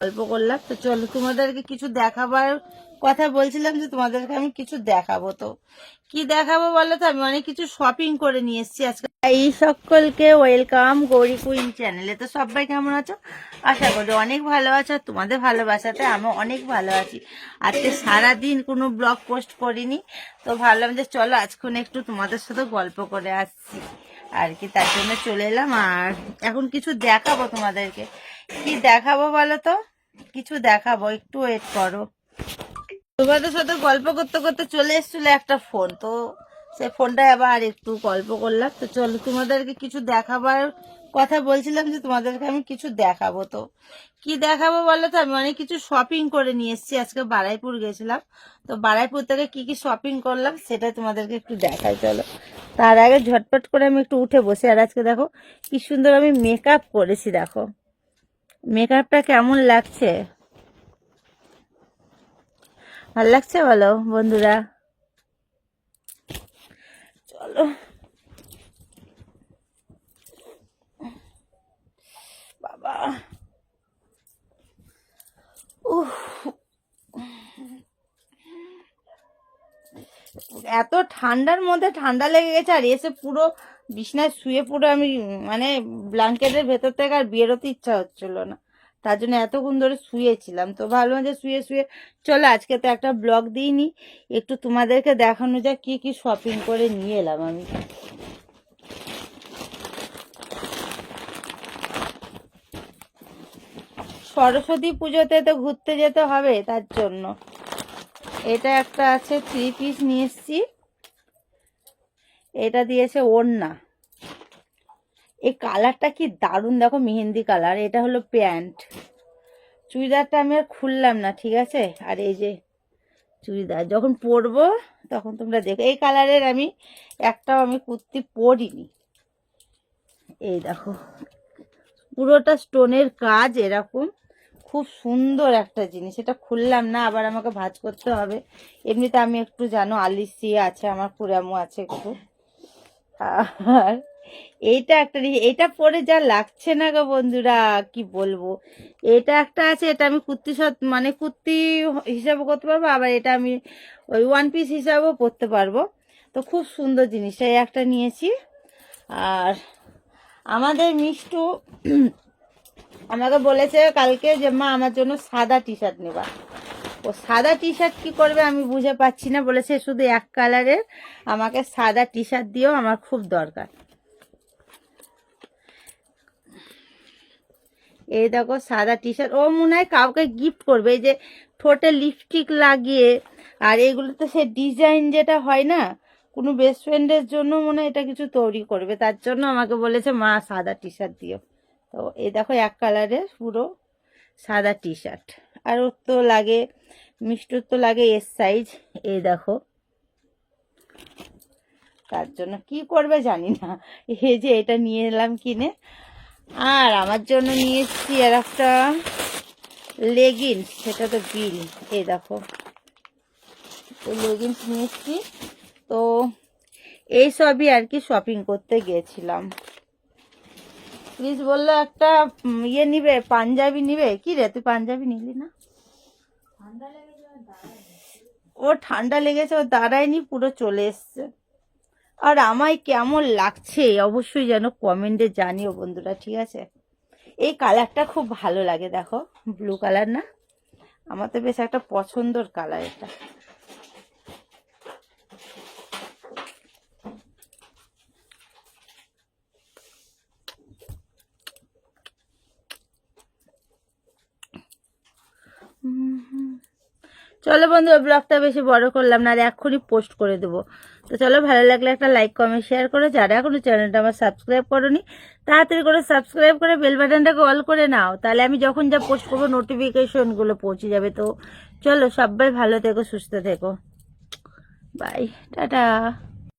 গল্প করলাম। তো চলো, তোমাদেরকে কিছু দেখাবার কথা বলছিলাম যে তোমাদেরকে আমি কিছু দেখাবো। তো কি দেখাবো বলো তো? আমি অনেক কিছু শপিং করে নিয়ে এসেছি আজকে। এই সকলকে ওয়েলকাম গৌরী কুইন চ্যানেলে তো সবাই কেমন আছো? আশা করি অনেক ভালো আছো। তোমাদের ভালোবাসাতে আমি অনেক ভালো আছি। আজকে সারাদিন কোনো ব্লগ পোস্ট করিনি। তো ভাবলাম যে চলো আজক্ষণ একটু তোমাদের সাথে গল্প করে আসছি। আর কি, তার জন্য চলে এলাম। আর এখন কিছু দেখাবো তোমাদেরকে। কি দেখাবো বলো তো? কিছু দেখাবো, একটু ওয়েট করো। তোমাদের সাথে গল্প করতে করতে চলে এসেছিল একটা ফোন তো সেই ফোনটা আবার একটু গল্প করলাম। তো চলো, তোমাদেরকে কিছু দেখাবার কথা বলছিলাম যে, তোমাদেরকে আমি কিছু দেখাবো। তো কি দেখাবো বলো তো? আমি অনেক কিছু শপিং করে নিয়ে এসেছি। আজকে বারাইপুর গেছিলাম। তো বারাইপুর থেকে কি কি শপিং করলাম সেটা তোমাদেরকে একটু দেখাই, চলো। তার আগে ঝটপট করে আমি একটু উঠে বসে, আর আজকে দেখো কি সুন্দর আমি মেকআপ করেছি, দেখো। মেকআপটা কেমন লাগছে? ভালো লাগছে বলো, বন্ধুরা? চলো। বাবা। এত ঠান্ডার মধ্যে ঠান্ডা লেগে গেছে আর এসে পুরো বিছনায় শুয়ে পুরো আমি মানে ব্ল্যাঙ্কেটের ভেতর থেকে আর বেরোতে ইচ্ছা হচ্ছিল না। তার জন্য এতক্ষণ ধরে শুয়েছিলাম। তো ভাবলাম যে শুয়ে শুয়ে, চলো আজকে তো একটা ব্লগ দিইনি। একটু তোমাদেরকে দেখানো যায় কি কি শপিং করে নিয়ে এলাম আমি। সরস্বতী পুজোতে তো ঘুরতে যেতে হবে তার জন্য। এটা একটা আছে থ্রি পিস নিয়ে এসছি। এটা দিয়েছে ওড়না। এই কালারটা কি দারুণ, দেখো মেহেন্দি কালার। এটা হলো প্যান্ট। চুড়িদারটা আমি আর খুললাম না, ঠিক আছে? আর এই যে চুড়িদার, যখন পরবো তখন তোমরা দেখো। এই কালারের আমি, একটাও আমি কুর্তি পরিনি। এই দেখো, পুরোটা স্টোনের কাজ এরকম। খুব সুন্দর একটা জিনিস। এটা খুললাম না, আবার আমাকে ভাজ করতে হবে। এমনিতে আমি একটু জানো, আলিসি আছে, আমার পুরামো আছে একটু। আর এইটা একটা এটা পরে যা লাগছে না গো বন্ধুরা, কি বলব? এটা একটা আছে, এটা আমি কুর্তি মানে কুর্তি হিসাবে করতে পারব, আবার এটা আমি ওই ওয়ান পিস হিসাবেও পরতে পারব। তো খুব সুন্দর জিনিস এই একটা নিয়েছি। আর আমাদের মিষ্টু আমাকে বলেছে কালকে যে, মা, আমার জন্য সাদা টি শার্ট নেবা। ও সাদা টি শার্ট কী করবে আমি বুঝে পাচ্ছি না। বলেছে, শুধু এক কালারের আমাকে সাদা টি শার্ট দিয়েও আমার খুব দরকার। এই দেখো, সাদা টি শার্ট ও মনে হয় কাউকে গিফট করবে। এই যে ঠোঁটে লিপস্টিক লাগিয়ে, আর এগুলোতে সে ডিজাইন যেটা হয় না, কোনো বেস্ট ফ্রেন্ডের জন্য মনে এটা কিছু তৈরি করবে। তার জন্য আমাকে বলেছে, মা, সাদা টি শার্ট দিও। তো এই দেখো, এক কালারের পুরো সাদা টি শার্ট আর ওর তো লাগে, মিষ্টুর তো লাগে এস সাইজ এই দেখো। তার জন্য কি করবে জানি না। এই যে এটা নিয়ে এলাম কিনে। আর আমার জন্য নিয়ে এসেছি আর একটা লেগিংস সেটা তো বিল এই দেখো। তো লেগিংস নিয়ে এসেছি। তো এই সবই আর কি শপিং করতে গিয়েছিলাম। প্লিজ বলল একটা ইয়ে নিবে, পাঞ্জাবি নিবে। কি রে, তুই পাঞ্জাবি নিলি না? ও ঠান্ডা লেগেছে, ও দাঁড়ায়নি, পুরো চলে এসছে। আর আমায় কেমন লাগছে, অবশ্যই যেন কমেন্টে জানিও বন্ধুরা, ঠিক আছে? এই কালারটা খুব ভালো লাগে, দেখো ব্লু কালার না? আমার তো বেশ একটা পছন্দর কালার এটা। চলো বন্ধু ওই ব্লগটা বেশি বড় করলাম না, আর এক্ষুনি পোস্ট করে দেবো। তো চলো, ভালো লাগলে একটা লাইক কমেন্ট শেয়ার করো, যারা এখনও চ্যানেলটা আমার সাবস্ক্রাইব করনি, তাড়াতাড়ি করে সাবস্ক্রাইব করে বেল বাটনটাকে অল করে নাও। তাহলে আমি যখন যা পোস্ট করব নোটিফিকেশনগুলো পৌঁছে যাবে। তো চলো, সবাই ভালো থেকো, সুস্থ থেকো। Bye tata.